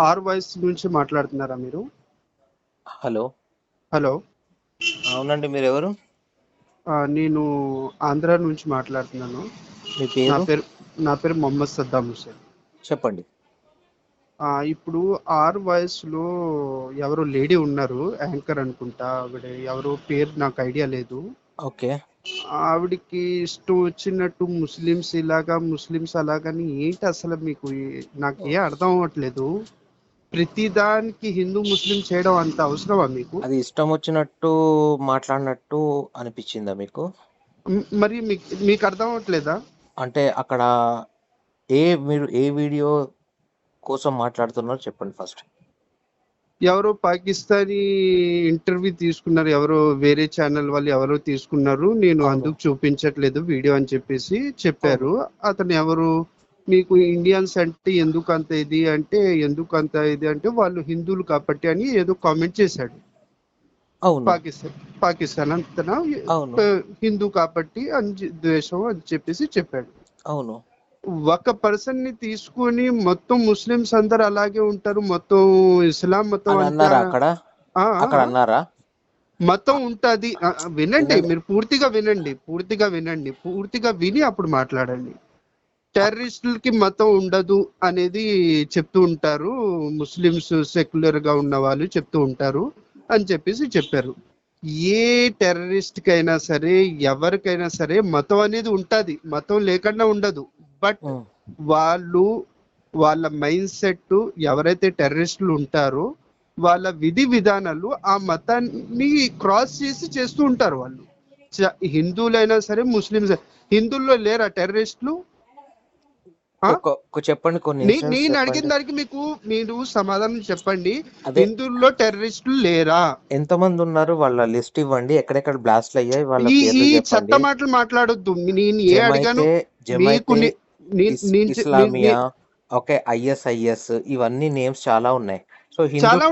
Are voice నుంచి మాట్లాడుతున్నారా మీరు? హలో. హలో. అవునండి మీరు ఎవరు నేను ఆంధ్ర నుంచి మాట్లాడుతున్నాను. మీ నా పేరు పేరు నా పేరు మొహమ్మద్ సద్దాం హుసేన్ చెప్పండి. ఆ, ఇప్పుడు ఆర్ వాయిస్లో ఎవరో లేడీ ఉన్నారు యాంకర్ అనుకుంటా. ఆవిడ ఎవరో పేరు నాకు ఐడియా లేదు. ఓకే. ఆవిడకి ఇష్టం వచ్చినట్టు ముస్లిమ్స్ ఇలాగా ముస్లిమ్స్ అలాగని ఏంటి అసలు మీకు నాకు ఏ అర్థం అవ్వట్లేదు. ప్రతిదానికి హిందూ ముస్లిం చేయడం అంత అవసరమా మీకు? అది ఇష్టం వచ్చినట్టు మాట్లాడినట్టు అనిపించిందా మీకు? మరి మీకు మీకు అర్థం అవ్వట్లేదా? అంటే అక్కడ ఏ మీరు ఏ వీడియో కోసం మాట్లాడుతున్నారో చెప్పండి ఫస్ట్. ఎవరో పాకిస్తానీ ఇంటర్వ్యూ తీసుకున్నారు ఎవరో వేరే ఛానల్ వాళ్ళు ఎవరో తీసుకున్నారు నేను. అందుకు చూపించట్లేదు వీడియో అని చెప్పేసి చెప్పారు. అతను ఎవరు? మీకు ఇండియన్స్ అంటే ఎందుకు అంత ఇది అంటే ఎందుకు అంత ఇది అంటే వాళ్ళు హిందువులు కాబట్టి అని ఏదో కామెంట్ చేశాడు. పాకిస్తాన్ పాకిస్తాన్ అంతనా? హిందూ కాబట్టి అని ద్వేషం అని చెప్పేసి చెప్పాడు. అవును. ఒక పర్సన్ని తీసుకొని మొత్తం ముస్లిమ్స్ అందరు అలాగే ఉంటారు మొత్తం ఇస్లాం మతం అని అంతా అన్నారా అక్కడ? అన్నారా? మతం ఉంటది. వినండి. మీరు పూర్తిగా వినండి పూర్తిగా వినండి పూర్తిగా విని అప్పుడు మాట్లాడండి. టెర్రరిస్టులకి మతం ఉండదు అనేది చెప్తూ ఉంటారు. ముస్లిమ్స్ సెక్యులర్గా ఉన్న వాళ్ళు చెప్తూ ఉంటారు అని చెప్పేసి చెప్పారు. ఏ టెర్రరిస్ట్ కైనా సరే ఎవరికైనా సరే మతం అనేది ఉంటది. మతం లేకుండా ఉండదు. బట్ వాళ్ళు వాళ్ళ మైండ్ సెట్ ఎవరైతే టెర్రరిస్టులు ఉంటారో వాళ్ళ విధి విధానాలు ఆ మతాన్ని క్రాస్ చేసి చేస్తూ ఉంటారు వాళ్ళు. హిందువులైనా సరే ముస్లిమ్స్ హిందువుల్లో లేరా టెర్రరిస్టులు? చెప్పండి కొన్ని నేను. అడిగిన దానికి మీకు మీరు సమాధానం చెప్పండి. హిందువుల్లో టెర్రరిస్టులు లేరా? ఎంతమంది ఉన్నారు? వాళ్ళ లిస్ట్ ఇవ్వండి. ఎక్కడెక్కడ బ్లాస్ట్లు అయ్యాయి? వాళ్ళ ఈ చట్ట మాటలు మాట్లాడొద్దు. నేను ఏ అడిగాను? మీకు ఇస్లామియా ఓకే ఐఎస్ఐఎస్ ఇవన్నీ నేమ్స్ చాలా ఉన్నాయి. సో హిందూ.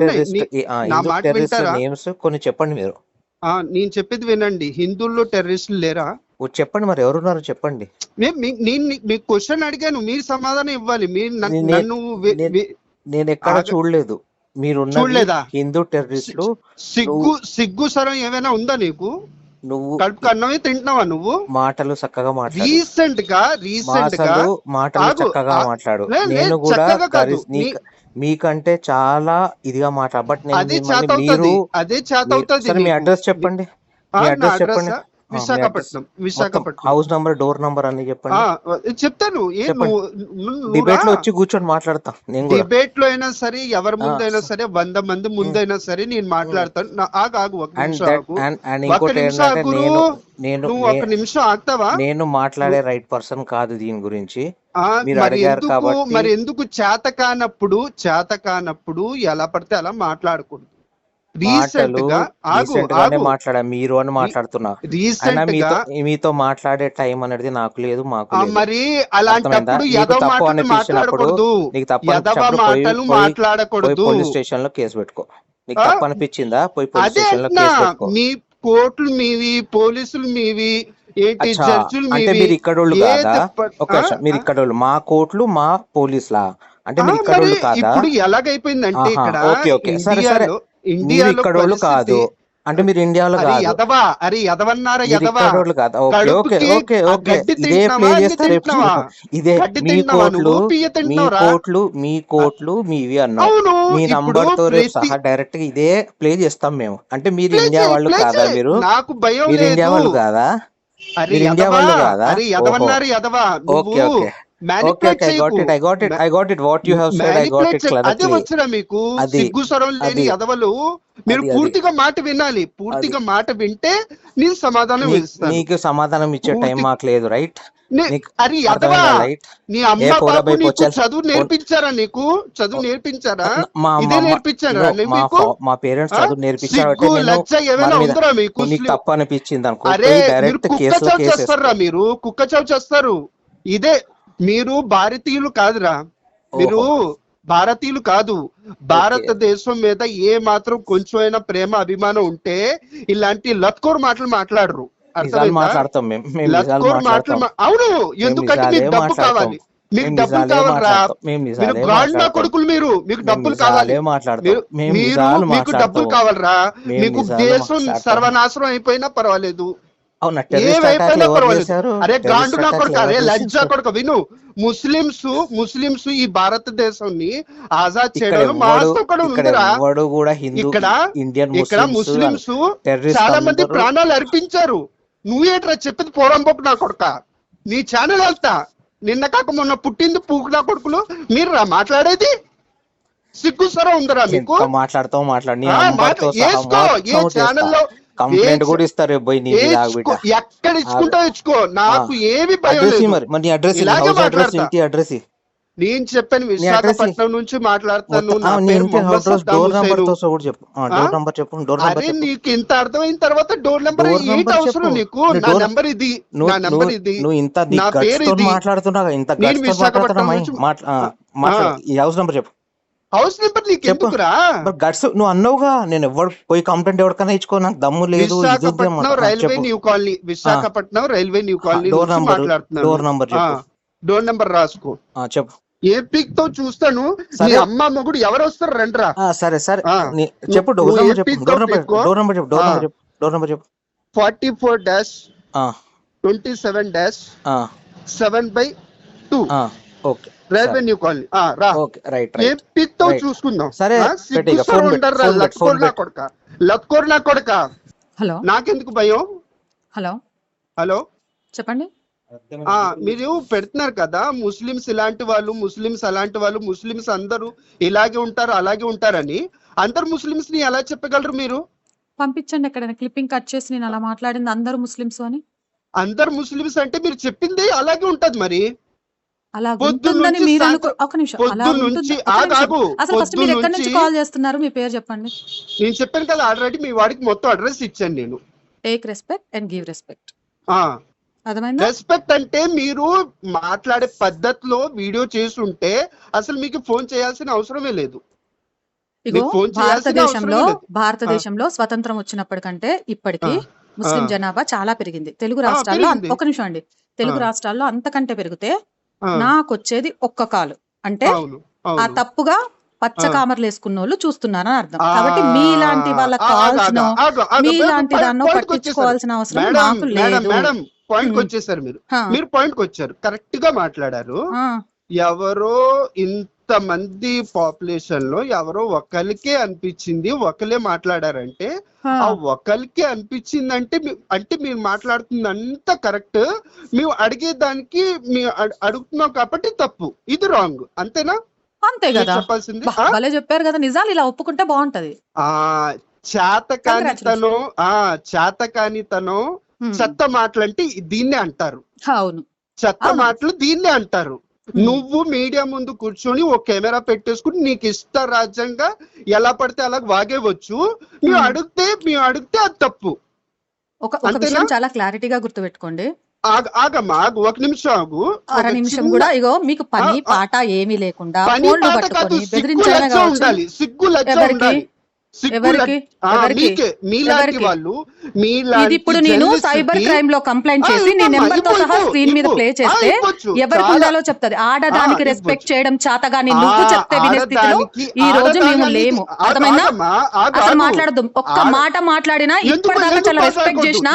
టెర్రరిస్ట్? నేమ్స్ కొన్ని చెప్పండి మీరు. నేను చెప్పేది వినండి. హిందువుల్లో టెర్రరిస్టులు లేరా? చెప్పండి మరి ఎవరున్నారు? చెప్పండి. నేను క్వశ్చన్ అడిగాను మీరు సమాధానం ఇవ్వాలి. మీరు నన్ను- నేను ఎక్కడ చూడలేదు. చూడలేదా? హిందూ టెర్రరిస్టులు. సిగ్గు సిగ్గు సరం ఏమైనా ఉందా నీకు? నువ్వు కడుపు అన్నమే తింటున్నావా నువ్వు? మాటలు చక్కగా మాట్లాడు. రీసెంట్గా రీసెంట్గా మాటలు చక్కగా మాట్లాడు. నేను కూడా మీకంటే చాలా ఇదిగా మాట్లాడు బట్ నేను అదే చేత మీరు అవుతుంది అదే చేత మీరు- అవుతుంది సరే మీ. అడ్రస్ చెప్పండి. మీ అడ్రస్ చెప్పండి. Visakhapatnam Visakhapatnam. House number door number అన్ని చెప్పండి. చెప్తాను డిబేట్లో. వచ్చి కూర్చొని మాట్లాడతా నేను డిబేట్లో అయినా సరే ఎవరి ముందైనా. సరే వంద మంది ముందైనా సరే నేను మాట్లాడతాను. ఆగు ఆగు ఒక నిమిషం నేను ఒక నిమిషం ఆగుతావా? నేను మాట్లాడే రైట్ పర్సన్ కాదు దీని గురించి. మీరు ఎందుకు మరి ఎందుకు చేత కానప్పుడు చేత కానప్పుడు ఎలా పడితే అలా మాట్లాడకూడదు. రీసెంట్గా ఆగు ఆగు. మాట్లాడా మీరు అని మాట్లాడుతున్నా. రీసెంట్గా మీతో మాట్లాడే టైం అనేది నాకు లేదు మాకు మరి అలాంటప్పుడు? నీకు యదవ తప్పు మాటలు అనిపించినప్పుడు మాట్లాడకూడదు. నీకు తప్పు యదవ మాటలు మాట్లాడకూడదు. పోలీస్ స్టేషన్లో కేసు పెట్టుకో. నీకు? తప్పు అనిపించిందా? పోయి పోలీస్ స్టేషన్లో కేసు పెట్టుకో. మీ కోర్టులు మీవి పోలీసులు మీవి ఏంటి అచ్చా జడ్జులు అంటే మీవి మీరు ఇక్కడోళ్ళు ఏ కాదా? ఒక మీరు ఇక్కడోళ్ళు మా కోర్టులు మా పోలీసులా? అంటే మీరు ఇక్కడోళ్ళు కాదా? ఇప్పుడు ఎలాగైపోయిందంటే ఇక్కడ ఓకే ఓకే. సరే సరే. ఇండియాలో మీరు ఇండియాలో ఇక్కడోళ్ళు కాదు. అంటే మీరు ఇండియాలో కాదు. అరే కాదు. ఓకే ఇదే ప్లే చేస్తా రేపు ఇదే మీ కోట్లు మీ కోట్లు మీ కోట్లు మీవి అన్నావు. మీ నంబర్తో రేపు సహా డైరెక్ట్గా ఇదే ప్లే చేస్తాం మేము. అంటే మీరు ఇండియా వాళ్ళు కాదా మీరు? నాకు భయం మీరు ఇండియా వాళ్ళు కాదా? అరే మీరు ఇండియా వాళ్ళు కాదా? అరే ఓకే ఓకే. అదే వచ్చినా మీకు అది సిగ్గు స్వరం లేని మీరు పూర్తిగా మాట వినాలి. పూర్తిగా మాట వింటే నేను సమాధానం ఇస్తాను. నీకు సమాధానం ఇచ్చే టైం మాకు లేదు రైట్ అరే నీ అమ్మ బాబు నీకు చదువు నేర్పించారా నీకు? చదువు నేర్పించారా? ఇదే నేర్పించారా మా మీకు? ఫా- మా పేరెంట్స్? చదువు నేర్పించారు లజ్జ ఏమైనా ఉందరా మీకు? నీకు తప్పు అనిపించింది అనుకో. అరే మీరు కుక్క చావు చేస్తారా మీరు? కుక్క చావు చేస్తారు. ఇదే మీరు భారతీయులు కాదురా. మీరు భారతీయులు కాదు. భారతదేశం మీద ఏ మాత్రం కొంచెమైనా ప్రేమ అభిమానం ఉంటే ఇలాంటి లత్కోర్ మాటలు మాట్లాడరు. లత్కోర్ మాటలు అవును. ఎందుకంటే మీకు డబ్బు కావాలి. మీకు డబ్బులు కావాలరా. మీరు మాట్లాడతాం. కొడుకులు మీరు. మీకు డబ్బులు కావాలి. మీరు మీకు డబ్బులు కావాలరా. మీకు దేశం సర్వనాశనం అయిపోయినా పర్వాలేదు. అరే గాండు నా కొడుకు అరే లజ్జా కొడుకు విను. ముస్లింస్ ముస్లింస్ ఈ భారతదేశాన్ని ఆజాద్ కూడా ఇక్కడ ఇండియన్ ఇక్కడ ముస్లింస్ చాలా మంది ప్రాణాలు అర్పించారు. నువ్వేట్రా చెప్పేది పోరంబోకు నా కొడుక. నీ ఛానల్ వెళ్తా. నిన్న కాక మొన్న పుట్టింది పూకు నా కొడుకులు. మీరు రా మాట్లాడేది? సిగ్గు సర ఉందరా మీకు? మాట్లాడతావు మాట్లాడు. ఏ మొత్తం ఛానల్ చేస్తా లో కంప్లైంట్ కూడా ఇస్తారు పోయి నీ ఎక్కడ ఇచ్చుకుంటా ఇచ్చుకో. నాకు ఏమి భయం లేదు. మరి అడ్రస్ అడ్రస్. ఇంటి అడ్రస్ నేను చెప్పాను విశాఖపట్నం నుంచి మాట్లాడతాను. డోర్ నంబర్ కూడా చెప్పు. డోర్ నంబర్ చెప్పు డోర్ నంబర్ అరే చెప్పు. నీకు ఇంత అర్థమైన తర్వాత డోర్ నెంబర్ ఏంటి అవసరం. నీకు? నీ నెంబర్ ఇది. నా నెంబర్ ఇది. నువ్వు ఇంత నా గట్స్ పేరు తో ఇది. మాట్లాడుతున్నావు? ఇంత మాట్లాడు. ఈ హౌస్ నంబర్ చెప్పు. హౌస్ నెంబర్ నీకు. ఎందుకురా? బట్ గట్స్ నువ్వు అన్నావుగా నేను ఎవరు పోయి కంప్లైంట్ ఎవరికైనా ఇచ్చుకో నాకు దమ్ము లేదు Visakhapatnam railway new colony Visakhapatnam railway new colony door number door number door number రాసుకో. చెప్పు. ఏ పిక్తో చూస్తాను నీ. అమ్మ మొగుడు ఎవరు వస్తారు రండిరా? సరే సరే. చెప్పు డోర్ నంబర్ చెప్పు డోర్ నంబర్ పిక్కో? డోర్ నంబర్ చెప్పు డోర్. నంబర్ చెప్పు డోర్ నంబర్ చెప్పు. Forty four dash twenty seven dash ah, seven by two. Okay. Railway new colony ఆ, రా. ఓకే రైట్ ఏ. చూసుకుందాం? సరే, లత్కోర్ నా పెట్టు. కొడక లత్కోర్ నా కొడక. హలో. నాకెందుకు భయం? హలో. హలో. చెప్పండి. ఆ మీరు పెడుతున్నారు కదా ముస్లిమ్స్ ఇలాంటి వాళ్ళు ముస్లిమ్స్ అలాంటి వాళ్ళు ముస్లిమ్స్ అందరూ ఇలాగే ఉంటారు అలాగే ఉంటారని. అందరు ముస్లిమ్స్ని ఎలా చెప్పగలరు మీరు? పంపించండి ఎక్కడైనా క్లిప్పింగ్ కట్ చేసి నేను అలా మాట్లాడింది అందరూ ముస్లిమ్స్ అని. అందరు ముస్లిమ్స్ అంటే మీరు చెప్పింది అలాగే ఉంటది మరి. అలా ఉంటుందని మీరు అనుకో ఒక నిమిషం. అలా నుంచి అసలు ఫస్ట్ మీరు ఎక్కడి నుంచి కాల్ చేస్తున్నారు? మీ పేరు చెప్పండి. నేను చెప్పాను కదా ఆల్రెడీ మీ వాడికి మొత్తం అడ్రస్ ఇచ్చాను నేను. Take respect and give respect respect అంటే మీరు మాట్లాడే పద్ధతిలో వీడియో చేస్తుంటే అసలు మీకు ఫోన్ చేయాల్సిన అవసరమే లేదు. భారతదేశంలో. భారతదేశంలో స్వతంత్రం వచ్చినప్పటికంటే ఇప్పటికి. ముస్లిం. జనాభా చాలా పెరిగింది. తెలుగు రాష్ట్రాల్లో. ఒక నిమిషం అండి. తెలుగు. రాష్ట్రాల్లో అంతకంటే పెరిగితే నాకు వచ్చేది ఒక్క కాలు. అంటే ఆ తప్పుగా పచ్చ. కామర్లు వేసుకున్న వాళ్ళు చూస్తున్నారని అర్థం. కాబట్టి మీలాంటి వాళ్ళ ఆ, ఆగు, కాల్స్ ఆగు, ఆగు, ఆగు. మీలాంటి దాన్ని. పట్టించుకోవాల్సిన అవసరం నాకు లేదు. పాయింట్కి. వచ్చేసారు మీరు. మీరు పాయింట్కి వచ్చారు. కరెక్ట్గా మాట్లాడారు. ఎవరో ఇంత మంది పాపులేషన్లో ఎవరో ఒకరికే అనిపించింది ఒకరే మాట్లాడారంటే ఆ. ఒకరికి అనిపించింది అంటే అంటే మీరు మాట్లాడుతుంది అంత కరెక్ట్ మేము అడిగేదానికి మేము అడ్- అడుగుతున్నాం కాబట్టి తప్పు ఇది రాంగ్ అంతేనా అంతే కదా చెప్పాల్సింది? భలే చెప్పారు కదా నిజాలు ఇలా ఒప్పుకుంటే బాగుంటది ఆ చేతకానితనం ఆ చేతకానితనం. చెత్త మాటలంటే దీన్నే అంటారు అవును చెత్త. మాటలు దీన్నే అంటారు. నువ్వు మీడియా ముందు కూర్చొని ఓ కెమెరా పెట్టేసుకుని నీకు ఇష్ట రాజ్యంగా ఎలా పడితే అలా వాగేవచ్చు మేము ఉమ్. అడిగితే మేము అడిగితే అది తప్పు ఒక? విషయం చాలా క్లారిటీగా గుర్తుపెట్టుకోండి ఆగ ఆగమ్మా ఆగు ఒక నిమిషం ఆగు అర నిమిషం కూడా ఇగో మీకు పని. పాట ఏమీ లేకుండా ఉండాలి సిగ్గు లజ్జ? ఉండాలి మీలాంటి? వాళ్ళు మీలాంటి ఇప్పుడు నేను సైబర్ క్రైమ్లో కంప్లైంట్ చేసి నీ నెంబర్తో సహా స్క్రీన్ మీద. ప్లే చేస్తే. ఎవరికి ఉండాలో చెప్తది ఆడదానికి రెస్పెక్ట్. చేయడం చాతగాని ఆ, నువ్వు చెప్తే వినే స్థితిలో ఈ రోజు మేము లేము అర్థమైందా అసలు ఆగు. మాట్లాడద్దు ఒక్క మాట మాట్లాడినా ఇప్పటిదాకా చాలా రెస్పెక్ట్? చేసినా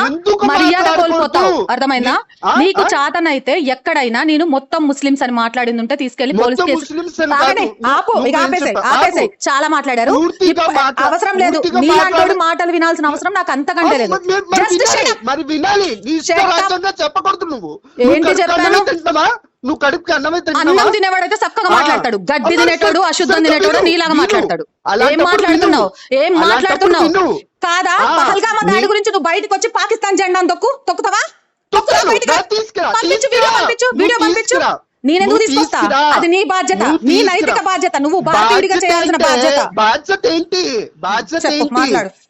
మర్యాద? కోల్పోతావు అర్థమైందా నీకు? చాతనైతే ఎక్కడైనా నేను మొత్తం ముస్లిమ్స్ అని మాట్లాడింది ఉంటే తీసుకెళ్ళి పోలీస్ కేసు. ఆపు ఆపేసాయి ఆపేసాయి. చాలా మాట్లాడారు అవసరం లేదు. మాట్లాడు. మాటలు వినాల్సిన అవసరం నాకు అంతకంటే లేదు. మరి- వినాలి, చెప్పకూడదు నువ్వు. ఏంటి చెప్తాను? నువ్వు కడుపుకి తింటున్నావా అన్నం తినేవాడైతే చక్కగా. మాట్లాడతాడు. గడ్డి తినేటోడు అశుద్ధం తినేటోడు నీలాగా. మాట్లాడతాడు. ఏం మాట్లాడుతున్నావు. ఏం మాట్లాడుతున్నావు. కాదా? ఆ, పహల్గామా దాడి గురించి నువ్వు బయటకు వచ్చి పాకిస్తాన్ జెండా తొక్కు. తొక్కుతావా? తొక్కుతావా. వీడియో పంపించు వీడియో పంపించు. నేనెందుకు తీసుకొస్తా. అది నీ బాధ్యత. నీ. నైతిక బాధ్యత. నువ్వు భారతీయుడిగా చేయాల్సిన? బాధ్యత. బాధ్యత ఏంటి? బాధ్యత ఏంటి?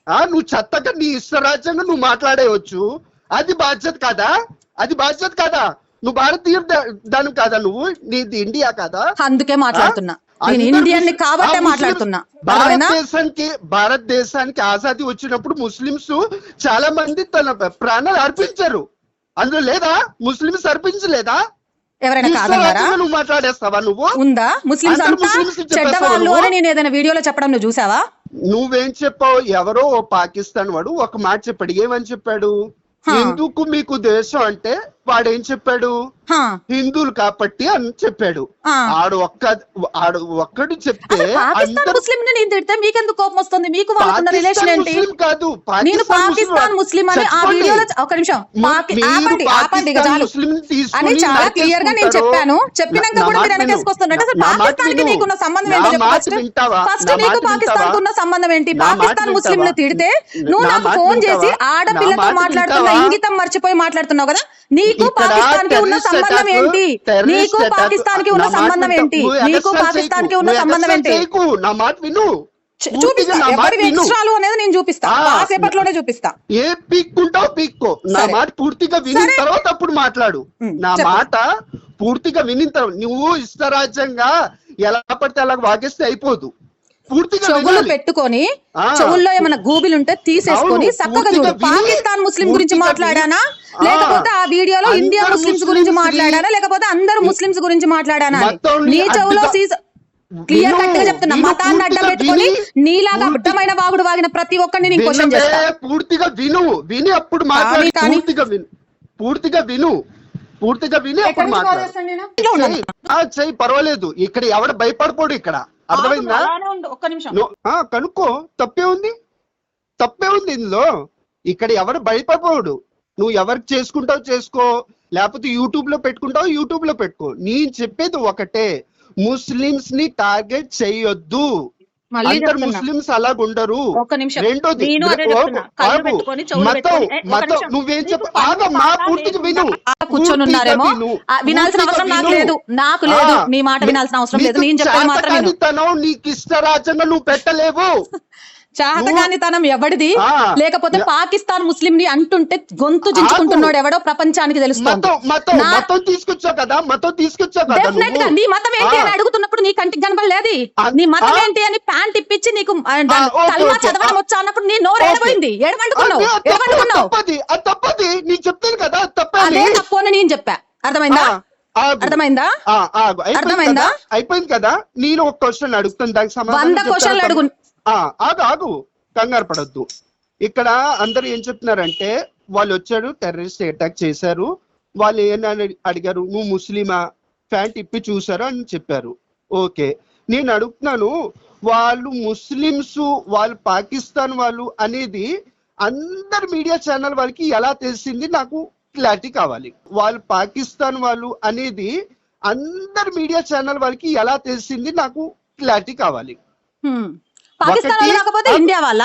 నువ్వు చెత్తగా నీ ఇష్టరాజ్యంగా నువ్వు మాట్లాడేయచ్చు. అది బాధ్యత కాదా? అది బాధ్యత కాదా? నువ్వు భారతీయ దాని కాదా నువ్వు? నీది ఇండియా కాదా? అందుకే మాట్లాడుతున్నా. నేను ముస్లిం- కాబట్టే మాట్లాడుతున్నా. భారతదేశానికి భారతదేశానికి ఆజాదీ వచ్చినప్పుడు ముస్లింస్ చాలా మంది తన ప్రాణాలు అర్పించారు. అందులో లేదా? ముస్లింస్ అర్పించలేదా? ఎవరైనా కాదన్నారా? నువ్వు మాట్లాడేస్తావా నువ్వు? ఉందా? అంతా? అని నేను ఏదైనా వీడియోలో చెప్పడం నువ్వు చూసావా? నువ్వేం చెప్పావు? ఎవరో ఓ పాకిస్తాన్ వాడు ఒక మాట చెప్పాడు. ఏమని చెప్పాడు. ఎందుకు మీకు దేశం అంటే వాడేం చెప్పాడు హిందువులు కాబట్టి అని చెప్పాడు. ఆడు ఒక్క ఆడు ఒక్కడు చెప్తే ముస్లిం ని నేను తిడితే మీకెందుకు కోపం వస్తుంది మీకు వాళ్ళకున్న రిలేషన్ ఏంటి కాదు నేను పాకిస్తాన్ ముస్లిం అని ఆ. వీడియోలో ఒక నిమిషం ఆపండి ఆపండి చాలు అని క్లియర్గా నేను. చెప్పాను చెప్పినాక నా కూడా మీరు విను. వెనకేసుకొస్తున్నట్టు అసలు నా పాకిస్తాన్కి. నీకున్న సంబంధం నా ఏంటో ఫస్ట్ నా నీకు పాకిస్తాన్? కున్న సంబంధం ఏంటి నా పాకిస్తాన్ ముస్లిం ని? తిడితే నువ్వు నా నాకు ఫోన్ చేసి? ఆడపిల్లతో నా మాట మాట్లాడుతున్న? ఇంగితం మర్చిపోయి మాట్లాడుతున్నావు కదా నీకు పాకిస్తాన్కి ఉన్న సంబంధం ఏంటి నీకు పాకిస్తాన్కి ఉన్న సంబంధం? ఏంటి నీకు పాకిస్తాన్కి. ఉన్న సంబంధం ఏంటి. నా మాట విను చూపిస్తా ఎవరి విను. ఎక్స్ట్రాలు అనేది నేను చూపిస్తా. కాసేపట్లోనే చూపిస్తా ఏ పీక్కుంటావు పీక్కో నా. మాట పూర్తిగా సరే. తర్వాత అప్పుడు మాట్లాడు నా. మాట పూర్తిగా వినిన తర్వాత నువ్వు ఇష్టరాజ్యంగా ఎలా పడితే అలా వాగేస్తే అయిపోదు పూర్తిగా చెవులు. పెట్టుకొని. చెవుల్లో ఏమైనా గూబిలు ఉంటే తీసేసుకొని చక్కగా చూడు. పాకిస్తాన్ ముస్లిం గురించి మాట్లాడానా. లేకపోతే ఆ వీడియోలో ఇండియా ముస్లిమ్స్ గురించి మాట్లాడానా? లేకపోతే అందరు ముస్లిమ్స్ గురించి మాట్లాడానా నీ చెవులో క్లియర్ కట్గా చెప్తున్నా. మతాన్ని అడ్డం పెట్టుకొని నీలాగా అడ్డమైన వాగుడు వాగిన ప్రతి ఒక్కరిని నేను క్వశ్చన్ చేస్తా. పూర్తిగా విను విని అప్పుడు మాట్లాడు పూర్తిగా విను పూర్తిగా విను పూర్తిగా విని అప్పుడు మాట్లాడు. చెయ్యి పర్వాలేదు ఇక్కడ ఎవడ భయపడిపోడు ఇక్కడ. అర్థమైందా? ఒక్క నిమిషం. కనుక్కో తప్పే ఉంది? తప్పే ఉంది ఇందులో. ఇక్కడ ఎవరు భయపడిపోడు నువ్వు ఎవరికి చేసుకుంటావు చేసుకో. లేకపోతే యూట్యూబ్లో పెట్టుకుంటావు యూట్యూబ్లో పెట్టుకో. నేను చెప్పేది ఒకటే. ముస్లిమ్స్ని టార్గెట్ చేయొద్దు. అందరు ముస్లిమ్స్ అలాగుండరు. ఒక్క నిమిషం. రెండోది మతం మతం. నువ్వేం నీకు చెప్ప ఆగమ్మా పాట పూర్తిగా విను. కూర్చొని ఉన్నారేమో వినాల్సిన అవసరం నాకు. లేదు. నాకు లేదు. నీ మాట వినాల్సిన అవసరం లేదు. నేను చెప్పేది మాత్రం నీకు ఇష్టరాజ్యంగా నువ్వు పెట్టలేవు. చాతగానితనం ఎవడిది? లేకపోతే పాకిస్తాన్ ముస్లిం ని అంటుంటే గొంతు చించుకుంటున్నాడు ఎవడో ప్రపంచానికి తెలుస్తుంది. నా- మతం ఏంటి. అని అడుగుతున్నప్పుడు నీ కంటికి కనబడలేదు నీ మతం. ఏంటి అని ప్యాంట్ ఇప్పించి నీకు కల్మా. చదవడం. వచ్చా అన్నప్పుడు నీ నోరు ఓకే. ఎడబోయింది ఎడమంటుకున్నావు అది- అది తప్పు, అది ఎడమంటుకున్నావు తప్పది నేను చెప్తాను కదా అది తప్పని అదే తప్పు అని నేను చెప్పా. అర్థమైందా. అర్థమైందా? అర్థమైందా? అయిపోయింది కదా? నేను ఒక క్వశ్చన్ అడుగుతాను దానికి సమాధానం వంద? క్వశ్చన్లు అడుగు ఆగు ఆగు. కంగారు పడద్దు. ఇక్కడ అందరు ఏం చెప్తున్నారంటే వాళ్ళు వచ్చారు టెర్రరిస్ట్ అటాక్ చేశారు. వాళ్ళు ఏమని అడిగారు? నువ్వు ముస్లిమా? ప్యాంట్ ఇప్పి చూసారు అని చెప్పారు. ఓకే. నేను అడుగుతున్నాను వాళ్ళు ముస్లిమ్స్ వాళ్ళు పాకిస్తాన్ వాళ్ళు అనేది అందరు మీడియా ఛానల్ వాళ్ళకి ఎలా తెలిసింది? నాకు క్లారిటీ కావాలి. వాళ్ళు పాకిస్తాన్ వాళ్ళు అనేది అందరు మీడియా ఛానల్ వాళ్ళకి ఎలా తెలిసింది? నాకు క్లారిటీ కావాలి. పాకిస్తాన్ వాళ్ళు కాకపోతే ఇండియా వాళ్ళ.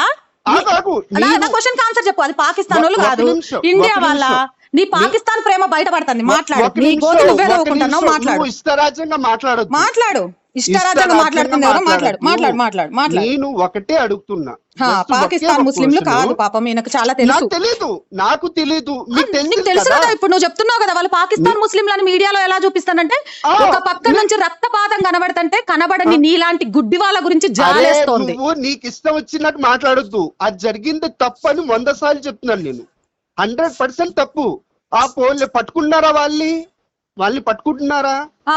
నేను- క్వశ్చన్ ఆన్సర్ చెప్పు. అది పాకిస్తాన్ వాళ్ళు కాదు. ఇండియా వాళ్ళ. నీ పాకిస్తాన్ ప్రేమ బయటపడుతుంది. మాట్లాడు. నీ నిమిషం, గోతు నువ్వే. మాట్లాడు. మాట్లాడు. మాట్లాడుతుంది ఎవరో? మాట్లాడు. మాట్లాడు మాట్లాడు మాట్లాడు నేను ఒకటే అడుగుతున్నా. పాకిస్తాన్ ముస్లింలు. కాదు పాపం ఈయనకు చాలా తెలుసు. నాకు తెలీదు నాకు తెలీదు. నీకు తెలుసు కదా? ఇప్పుడు నువ్వు చెప్తున్నావు కదా వాళ్ళు పాకిస్తాన్ ముస్లింలను మీడియాలో ఎలా చూపిస్తానంటే ఒక పక్క నుంచి రక్తపాతం కనబడుతుంటే కనబడని నీలాంటి గుడ్డి వాళ్ళ గురించి జాలేస్తోంది. నీకు ఇష్టం వచ్చినట్టు మాట్లాడొద్దు. అది జరిగింది తప్పు అని వంద సార్లు చెప్తున్నాను నేను. హండ్రెడ్ పర్సెంట్ తప్పు. ఆ పోలే పట్టుకున్నారా వాళ్ళని? వాళ్ళని పట్టుకుంటున్నారా? ఆ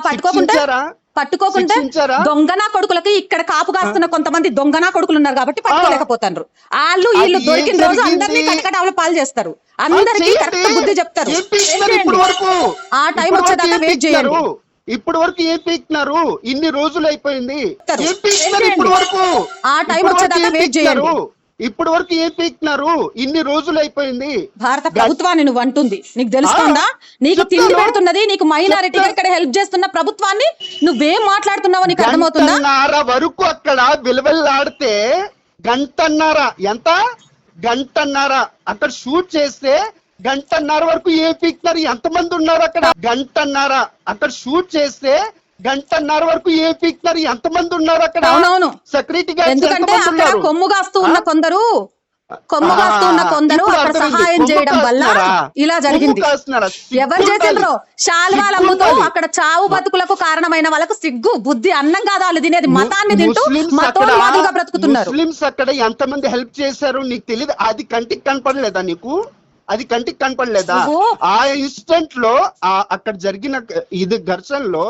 శిక్షించారా? దొంగనా కొడుకులకి ఇక్కడ కాపు కాస్తున్న కొంతమంది దొంగనా కొడుకులు ఉన్నారు కాబట్టి పట్టుకోలేకపోతారు వాళ్ళు వీళ్ళు దొరికిన రోజు? అందరినీ కటకటావులు పాలు చేస్తారు. అందరికీ. కరెక్ట్ బుద్ధి చెప్తారు. ఆ టైం వచ్చేదాకా వెయిట్ చేయండి? ఇప్పుడు వరకు ఏం పీకుతున్నారు ఇన్ని రోజులు అయిపోయింది. ఆ టైం వచ్చేదాకా వెయిట్ చేయండి. ఇప్పుడు వరకు ఏం పీకుతున్నారు ఇన్ని రోజులు అయిపోయింది. భారత ప్రభుత్వాన్ని నువ్వు అంటుంది. నీకు తెలుస్తుందా? నీకు తిండి. పెడుతున్నది నీకు చెప్తాను. ఇక్కడ హెల్ప్ చేస్తున్న ప్రభుత్వాన్ని నువ్వేం మాట్లాడుతున్నావో నీకు అర్థమవుతుందా? వరకు అక్కడ విలువెల్లాడితే గంటన్నర. ఎంత? గంటన్నర. అక్కడ షూట్ చేస్తే గంటన్నర వరకు ఏం పీకుతున్నారు ఎంతమంది ఉన్నారు అక్కడ? గంటన్నర. అక్కడ షూట్ చేస్తే గంటన్నర వరకు ఏం పీకుతున్నారు ఎంతమంది ఉన్నారు అక్కడ? అవునవును. సెక్యూరిటీ ఎందుకంటే అక్కడ కొమ్ము కాస్తూ ఉన్న కొందరు కొమ్ము కాస్తూ ఉన్న కొందరు అక్కడ సహాయం చేయడం వల్ల ఇలా జరిగింది. ఎవరు చేసిండ్రో? శాల్వాలు అమ్ముతూ అక్కడ చావు బతుకులకు కారణమైన వాళ్ళకు సిగ్గు బుద్ధి అన్నం కాదు వాళ్ళు తినేది. మతాన్ని తింటూ మతోన్మాదులుగా బ్రతుకుతున్నారు. ముస్లిమ్స్ అక్కడ ఎంతమంది హెల్ప్ చేశారు నీకు తెలియదు అది కంటికి కనపడలేదా నీకు? అది కంటికి కనపడలేదా? ఆ ఇన్స్టెంట్లో అక్కడ జరిగిన ఇది ఘర్షణలో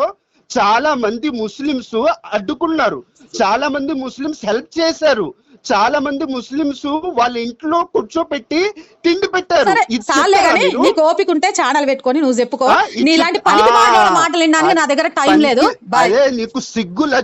చాలా మంది ముస్లిమ్స్ అడ్డుకున్నారు. చాలా మంది ముస్లిమ్స్ హెల్ప్ చేశారు. చాలా మంది ముస్లిమ్స్ వాళ్ళ ఇంట్లో కూర్చోపెట్టి తిండి పెట్టారు. చాలే కానీ? నీకు ఓపిక ఉంటే ఛానల్ పెట్టుకొని నువ్వు చెప్పుకో. నీలాంటి పనికి మాటలు వినడానికి నా దగ్గర టైం లేదు. అదే నీకు సిగ్గు